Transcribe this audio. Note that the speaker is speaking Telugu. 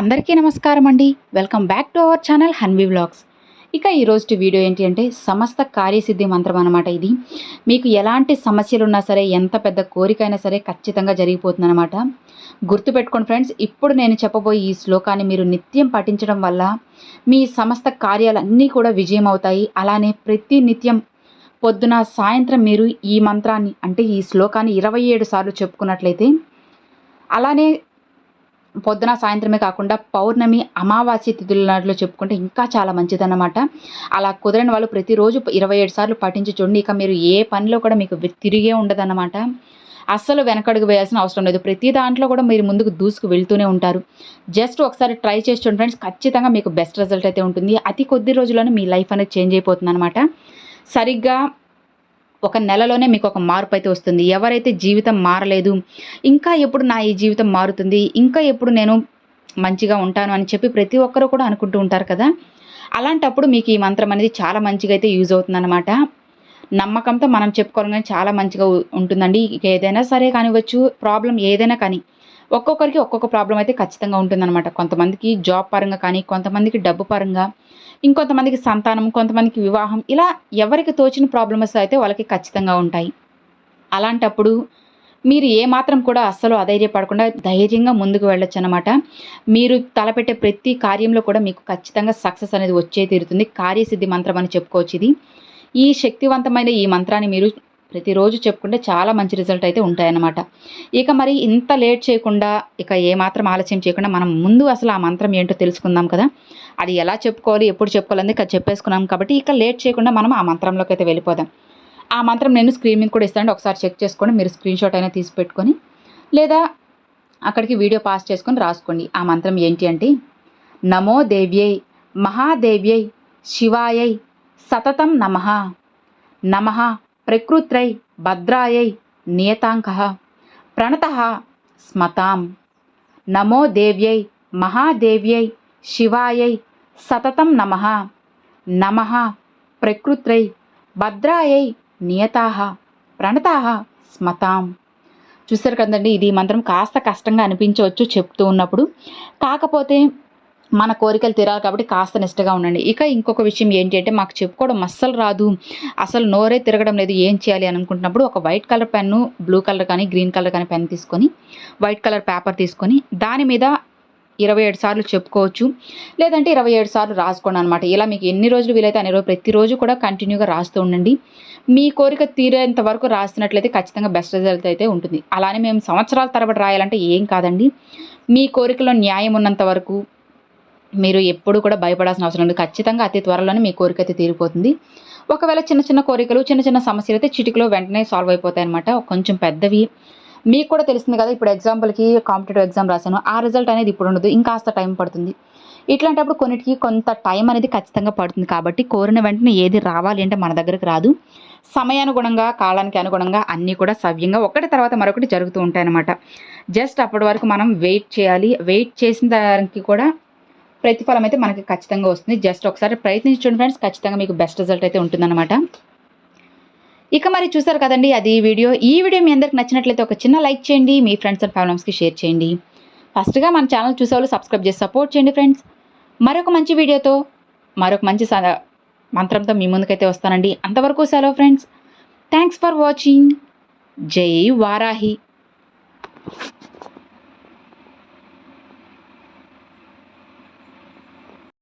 అందరికీ నమస్కారం అండి. Welcome back to our channel Hanvi vlogs. ఇక ఈరోజు వీడియో ఏంటి అంటే సమస్త కార్యసిద్ధి మంత్రం అనమాట ఇది. మీకు ఎలాంటి సమస్యలు ఉన్నా సరే ఎంత పెద్ద కోరికైనా సరే ఖచ్చితంగా జరిగిపోతుందన్నమాట. గుర్తుపెట్టుకోండి ఫ్రెండ్స్ ఇప్పుడు నేను చెప్పబోయే ఈ శ్లోకాన్ని మీరు నిత్యం పఠించడం వల్ల మీ సమస్త కార్యాలన్నీ కూడా విజయం అవుతాయి. అలానే ప్రతి నిత్యం పొద్దున సాయంత్రం మీరు ఈ మంత్రాన్ని అంటే ఈ శ్లోకాన్ని ఇరవై ఏడు సార్లు చెప్పుకున్నట్లయితే అలానే పొద్దున సాయంత్రమే కాకుండా పౌర్ణమి అమావాస్య తిథుల నాటిలో చెప్పుకుంటే ఇంకా చాలా మంచిదన్నమాట. అలా కుదరని వాళ్ళు ప్రతిరోజు ఇరవై ఏడు సార్లు పఠించి చూడండి. ఇక మీరు ఏ పనిలో కూడా మీకు తిరిగే ఉండదన్నమాట. అస్సలు వెనకడుగు వేయాల్సిన అవసరం లేదు. ప్రతి దాంట్లో కూడా మీరు ముందుకు దూసుకు వెళ్తూనే ఉంటారు. జస్ట్ ఒకసారి ట్రై చేసి చూడండి ఫ్రెండ్స్. ఖచ్చితంగా మీకు బెస్ట్ రిజల్ట్ అయితే ఉంటుంది. అతి కొద్ది రోజుల్లోనే మీ లైఫ్ అనేది చేంజ్ అయిపోతుంది అనమాట సరిగ్గా ఒక నెలలోనే మీకు ఒక మార్పు అయితే వస్తుంది. ఎవరైతే జీవితం మారలేదు ఇంకా ఎప్పుడు నా ఈ జీవితం మారుతుంది ఇంకా ఎప్పుడు నేను మంచిగా ఉంటాను అని చెప్పి ప్రతి ఒక్కరూ కూడా అనుకుంటూ ఉంటారు కదా? అలాంటప్పుడు మీకు ఈ మంత్రం అనేది చాలా మంచిగా అయితే యూజ్ అవుతుందన్నమాట. నమ్మకంతో మనం చెప్పుకోవడం కానీ చాలా మంచిగా ఉంటుందండి. ఏదైనా సరే కానివ్వచ్చు ప్రాబ్లం ఏదైనా కానీ ఒక్కొక్కరికి ఒక్కొక్క ప్రాబ్లం అయితే ఖచ్చితంగా ఉంటుందన్నమాట. కొంతమందికి జాబ్ పరంగా కానీ కొంతమందికి డబ్బు పరంగా ఇంకొంతమందికి సంతానం కొంతమందికి వివాహం ఇలా ఎవరికి తోచిన ప్రాబ్లమ్స్ అయితే వాళ్ళకి ఖచ్చితంగా ఉంటాయి. అలాంటప్పుడు మీరు ఏమాత్రం కూడా అస్సలు అధైర్యపడకుండా ధైర్యంగా ముందుకు వెళ్ళొచ్చు అనమాట మీరు తలపెట్టే ప్రతి కార్యంలో కూడా మీకు ఖచ్చితంగా సక్సెస్ అనేది వచ్చే తీరుతుంది. కార్యసిద్ధి మంత్రం అని చెప్పుకోవచ్చు ఇది. ఈ శక్తివంతమైన ఈ మంత్రాన్ని మీరు ప్రతిరోజు చెప్పుకుంటే చాలా మంచి రిజల్ట్ అయితే ఉంటాయన్నమాట. ఇక మరి ఇంత లేట్ చేయకుండా ఇక ఏమాత్రం ఆలస్యం చేయకుండా మనం ముందు అసలు ఆ మంత్రం ఏంటో తెలుసుకుందాం కదా. అది ఎలా చెప్పుకోవాలి ఎప్పుడు చెప్పుకోవాలని చెప్పేసుకున్నాం కాబట్టి ఇక లేట్ చేయకుండా మనం ఆ మంత్రంలోకి అయితే వెళ్ళిపోదాం. ఆ మంత్రం నేను స్క్రీన్ మీద కూడా ఇస్తాను ఒకసారి చెక్ చేసుకోండి. మీరు స్క్రీన్ షాట్ అయినా తీసి పెట్టుకొని లేదా అక్కడికి వీడియో పాస్ చేసుకొని రాసుకోండి. ఆ మంత్రం ఏంటి అంటే నమో దేవ్యై మహాదేవ్యై శివాయై సతతం నమ. నమ ప్రకృత్రై భద్రాయై నియతాంక ప్రణత స్మతాం. నమో దేవ్యై మహాదేవ్యై శివాయై సతతం నమ. నమ ప్రకృత్రై భద్రాయై నియతా ప్రణత స్మతాం. చూసారు కదండి ఇది మంత్రం కాస్త కష్టంగా అనిపించవచ్చు చెప్తూ ఉన్నప్పుడు. కాకపోతే మన కోరికలు తీరాలి కాబట్టి కాస్త నిష్టగా ఉండండి. ఇక ఇంకొక విషయం ఏంటి అంటే మాకు చెప్పుకోవడం అస్సలు రాదు. అసలు నోరే తిరగడం లేదు. ఏం చేయాలి అని అనుకుంటున్నప్పుడు ఒక white colour pen blue colour కానీ గ్రీన్ కలర్ కానీ పెన్ తీసుకొని వైట్ కలర్ పేపర్ తీసుకొని దాని మీద ఇరవై ఏడు సార్లు చెప్పుకోవచ్చు. లేదంటే ఇరవై ఏడు సార్లు రాసుకోండి అనమాట ఇలా మీకు ఎన్ని రోజులు వీలైతే అన్ని రోజు ప్రతిరోజు కూడా కంటిన్యూగా రాస్తూ ఉండండి. మీ కోరిక తీరేంత వరకు రాసినట్లయితే ఖచ్చితంగా బెస్ట్ రిజల్ట్ అయితే ఉంటుంది. అలానే మేము సంవత్సరాల తరబడి రాయాలంటే ఏం కాదండి. మీ కోరికలో న్యాయం ఉన్నంత వరకు మీరు ఎప్పుడు కూడా భయపడాల్సిన అవసరం లేదు. ఖచ్చితంగా అతి త్వరలోనే మీ కోరిక అయితే తీరిపోతుంది. ఒకవేళ చిన్న చిన్న కోరికలు చిన్న చిన్న సమస్యలు అయితే చిటికలో వెంటనే సాల్వ్ అయిపోతాయి అనమాట కొంచెం పెద్దవి. మీకు కూడా తెలిసింది కదా ఇప్పుడు ఎగ్జాంపుల్కి కాంపిటేటివ్ ఎగ్జామ్ రాశాను. ఆ రిజల్ట్ అనేది ఇప్పుడు ఉండదు. ఇంకాస్త టైం పడుతుంది. ఇట్లాంటప్పుడు కొన్నిటికి కొంత టైం అనేది ఖచ్చితంగా పడుతుంది కాబట్టి కోరిన వెంటనే ఏది రావాలి అంటే మన దగ్గరకు రాదు. సమయానుగుణంగా కాలానికి అనుగుణంగా అన్నీ కూడా సవ్యంగా ఒకటి తర్వాత మరొకటి జరుగుతూ ఉంటాయన్నమాట. జస్ట్ అప్పటి వరకు మనం వెయిట్ చేయాలి. వెయిట్ చేసిన దానికి కూడా ప్రతిఫలం అయితే మనకి ఖచ్చితంగా వస్తుంది. జస్ట్ ఒకసారి ప్రయత్నించండి ఫ్రెండ్స్ ఖచ్చితంగా మీకు బెస్ట్ రిజల్ట్ అయితే ఉంటుందన్నమాట. ఇక మరి చూసారు కదండి అది వీడియో. ఈ వీడియో మీ అందరికి నచ్చినట్లయితే ఒక చిన్న లైక్ చేయండి మీ ఫ్రెండ్స్ అండ్ ఫ్యామిలీస్కి షేర్ చేయండి. ఫస్ట్గా మన ఛానల్ చూసేవాళ్ళు సబ్స్క్రైబ్ చేసి సపోర్ట్ చేయండి ఫ్రెండ్స్ మరొక మంచి వీడియోతో మరొక మంచి మంత్రంతో మీ ముందుకైతే వస్తానండి. అంతవరకు సెలవు ఫ్రెండ్స్ థ్యాంక్స్ ఫర్ వాచింగ్ జై వారాహి.